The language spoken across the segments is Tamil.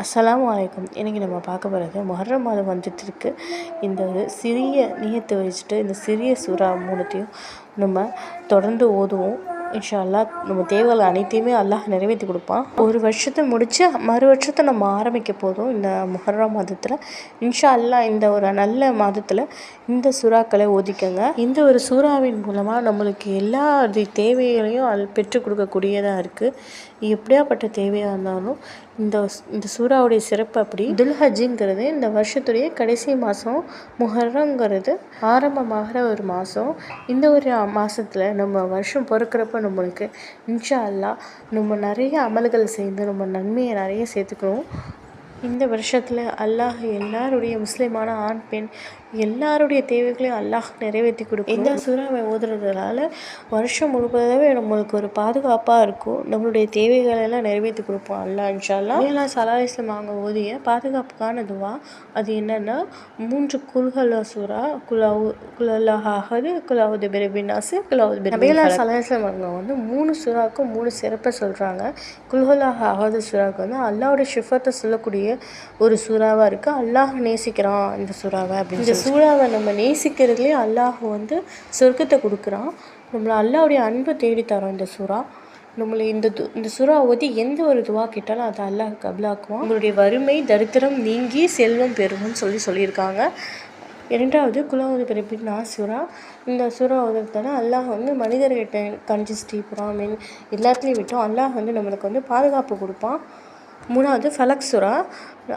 அஸ்ஸலாமு அலைக்கும். இன்றைக்கி நம்ம பார்க்க போகிறது முஹர்ரம் மாதம் வந்துட்டு இருக்கு இந்த ஒரு சிறிய நீயத்தை வச்சுட்டு இந்த சிறிய சுறா மூணுத்தையும் நம்ம தொடர்ந்து ஓதுவோம். இன்ஷா அல்லாஹ் நம்ம தேவைகள் அனைத்தையுமே அல்லாஹ் நிறைவேற்றி கொடுப்பான். ஒரு வருஷத்தை முடித்து மறு வருஷத்தை நம்ம ஆரம்பிக்க போதும் இந்த மொஹர்ரா மாதத்தில். இன்ஷா அல்லாஹ் இந்த ஒரு நல்ல மாதத்தில் இந்த சுறாக்களை ஒதுக்கங்க இந்த ஒரு சூறாவின் மூலமாக நம்மளுக்கு எல்லா தேவைகளையும் அல் பெற்றுக் கொடுக்கக்கூடியதாக இருக்குது எப்படியாப்பட்ட தேவையாக இருந்தாலும் இந்த இந்த சூறாவுடைய சிறப்பு அப்படி. துல்ஹஜிங்கிறது இந்த வருஷத்துடைய கடைசி மாதம் முஹர்ரங்கிறது ஆரம்பமாகிற ஒரு மாதம் இந்த ஒரு மாதத்தில் நம்ம வருஷம் பிறக்கிறப்ப நம்மளுக்கு. இன்ஷா அல்லாஹ் நம்ம நிறைய அமல்கள் செய்து நம்ம நன்மையை நிறைய சேர்த்துக்கணும். இந்த வருஷத்தில் அல்லாஹ் எல்லாருடைய முஸ்லீமான ஆண் பெண் எல்லாருடைய தேவைகளையும் அல்லாஹ் நிறைவேற்றி கொடுக்கும். இந்த சூறாவை ஓதுறதுனால வருஷம் முழுவதாகவே நம்மளுக்கு ஒரு பாதுகாப்பாக இருக்கும். நம்மளுடைய தேவைகளை எல்லாம் நிறைவேற்றி கொடுப்போம் அல்லாஹ் இன்ஷா ஏன்னா மேலா அவங்க ஓதிய பாதுகாப்புக்கான துவா அது என்னென்னா மூன்று குல்ஹல்லா சூறா குலாவு குலல்லாஹ் அஹது குலாவுது பெருபினாசு குலாவுது நபிகளா சலாஹிஸ்லம் அவங்க வந்து மூணு சூறாவுக்கும் மூணு சிறப்பை சொல்கிறாங்க குல்ஹல்லாஹ் அஹது சூறாவுக்கு வந்து அல்லாவுடைய ஷிஃபத்தை சொல்லக்கூடிய ஒரு சூறாவாக இருக்குது அல்லாஹ் நேசிக்கிறான் இந்த சூறாவை அப்படின்னு இந்த சூறாவை நம்ம நேசிக்கிறதுலேயே அல்லாஹ் வந்து சொர்க்கத்தை கொடுக்குறான். நம்மளை அல்லாவுடைய அன்பை தேடி தரோம் இந்த சூறா. நம்மளை இந்த து இந்த சுறா ஓதி எந்த ஒரு துவா கேட்டாலும் அதை அல்லாஹ் கபலாக்குவான். உங்களுடைய வறுமை தரித்திரம் நீங்கி செல்வம் பெருகும்னு சொல்லி சொல்லியிருக்காங்க. இரண்டாவது குலாவது பிறப்பின் சுறா. இந்த சுறா ஓதுறதால அல்லாஹ் வந்து மனிதர்கிட்ட கன்ஜஸ்டி புறாமின் எல்லாத்துலேயும் விட்டும். அல்லாஹ் வந்து நம்மளுக்கு வந்து பாதுகாப்பு கொடுப்பான். மூணாவது ஃபலக் சுறா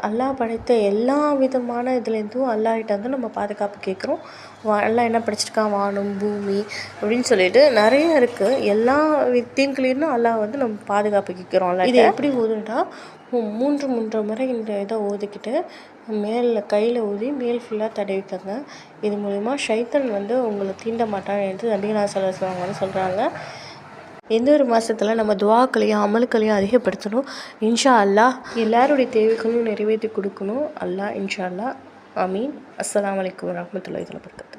அல்லாஹ் படைத்த எல்லா விதமான இதுலேருந்தும் அல்லாஹ்கிட்ட வந்து நம்ம பாதுகாப்பு கேட்குறோம். வா அல்லாஹ் என்ன படைச்சிருக்கான்? வானம் பூமி அப்படின்னு சொல்லிட்டு நிறைய இருக்குது எல்லா தீங்குலேருந்தும் அல்லாஹ் வந்து நம்ம பாதுகாப்பு கேட்குறோம் அல்ல இது எப்படி ஓதுனா மூன்று மூன்று முறை இந்த இதை ஓதிக்கிட்டு மேலே கையில் ஊதி மேல் ஃபுல்லாக தடவிக்கங்க இது மூலிமா ஷைத்தன் வந்து உங்களை தீண்ட மாட்டான் என்று நபிகனா சல்லாஸ்லாம் வந்து சொல்கிறாங்க எந்த ஒரு மாதத்தில் நம்ம துவாக்களையும் அமல்களையும் அதிகப்படுத்தணும்? இன்ஷா அல்லாஹ் எல்லாருடைய தேவைகளும் நிறைவேற்றி கொடுக்கணும். அல்லாஹ் இன்ஷா அல்லாஹ் அஸ்லாம் வலைக்கம் வரமத்துல இதில் பக்கத்து